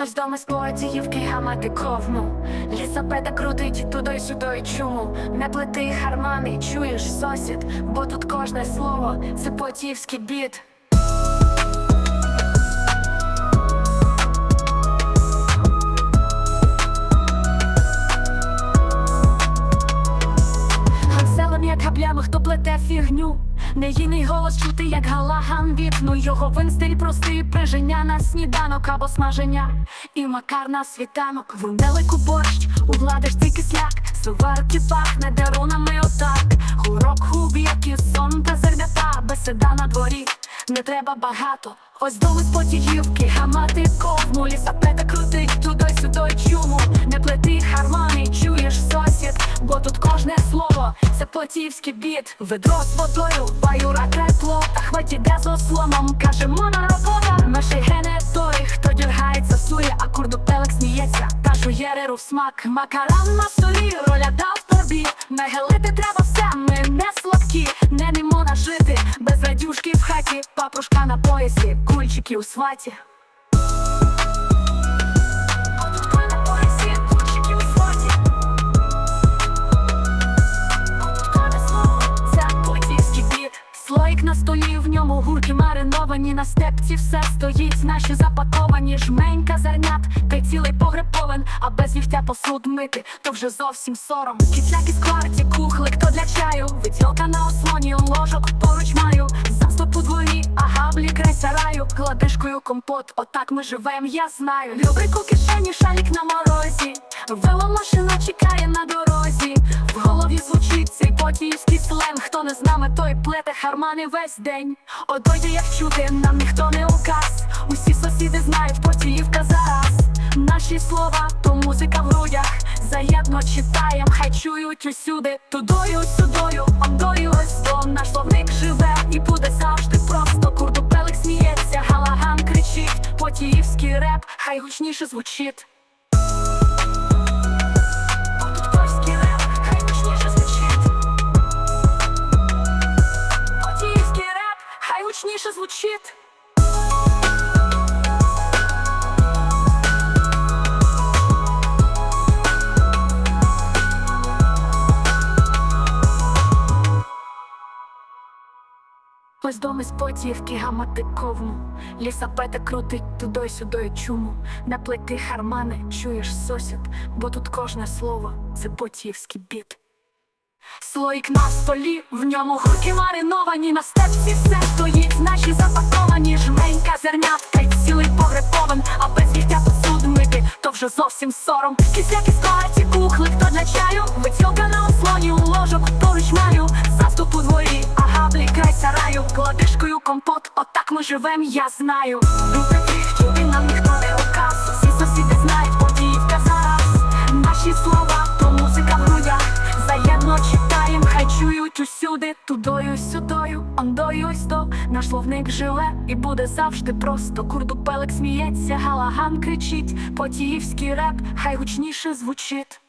Ось доми з поетіївки гамати ковну Лісапеда крутить туди сюди чуму Не плети хармани, чуєш сосід, бо тут кожне слово це потівський біт. Як габлями, хто плете фігню. Неїний голос чути, як галаган вікну Його винстиль простий приження на сніданок або смаження. І макар на світанок, вунелику борщ, у владишці кисляк, сварки пахне дерунами отак. Гурок губ, як і сон та зернята, беседа на дворі. Не треба багато, ось доми з потіївки, гамати ковну, лісапета крутить туди-сюди чуму. Слово біт. Ведро з водою, баюра тепло, та хвать іде з ослоном, каже мона робота. Наший гене той, хто дергається, сує, а курдупелек сміється, та жує реру в смак. Макарам на столі, роля дав тобі. Нагелити треба все, ми не слабкі, не не можна жити без радюшки в хаті, папрушка на поясі, кульчики у сваті. Столі, в ньому гурки мариновані На степці все стоїть, наші запаковані Жменька зернят, та й цілий погреб повен А без вівтя посуд мити, то вже зовсім сором. Кисляк із кварті, кухлик, то для чаю Витілка на ослоні, ложок поруч маю Заступ у дворі, а габлі край сараю Кладишкою компот, отак ми живем, я знаю. Любрик у кишені, шалік на морозі Веломашина чекає на дорозі. В голові звучить цей потіївський сленг Хто не з нами, той плете хармани весь день Одойде, як чути, нам ніхто не указ. Усі сусіди знають, потіївка зараз. Наші слова, то музика в грудях. Заєдно читаєм, хай чують усюди. Тудою, сюдою, ондою, ось до Наш словник живе. І буде завжди просто. Курдупелик сміється, галаган кричить. Потіївський реп, хай гучніше звучить звучить. Ось доми з потівки гамати ковну Лісапета крутить туди сюди чуму На плети хармани чуєш сосід, бо тут кожне слово це потівський біт. Слоїк на столі, в ньому гурки мариновані. На степці все стоїть, наші запаковані. Жменька зернятка й цілий погреб повен А без вівтя посуд мити, то вже зовсім сором. Кисляк із каті, кухлик, то для чаю? Витілка на ослоні, ложок поруч маю. Заступ у дворі, а габлі край сараю. Кладишкою компот, отак ми живем, я знаю. Дуже чути нам ніхто не Тудою, андою, ондою, ось то Наш словник живе і буде завжди просто. Курдупелик сміється, галаган кричить Потіївський реп, хай гучніше звучить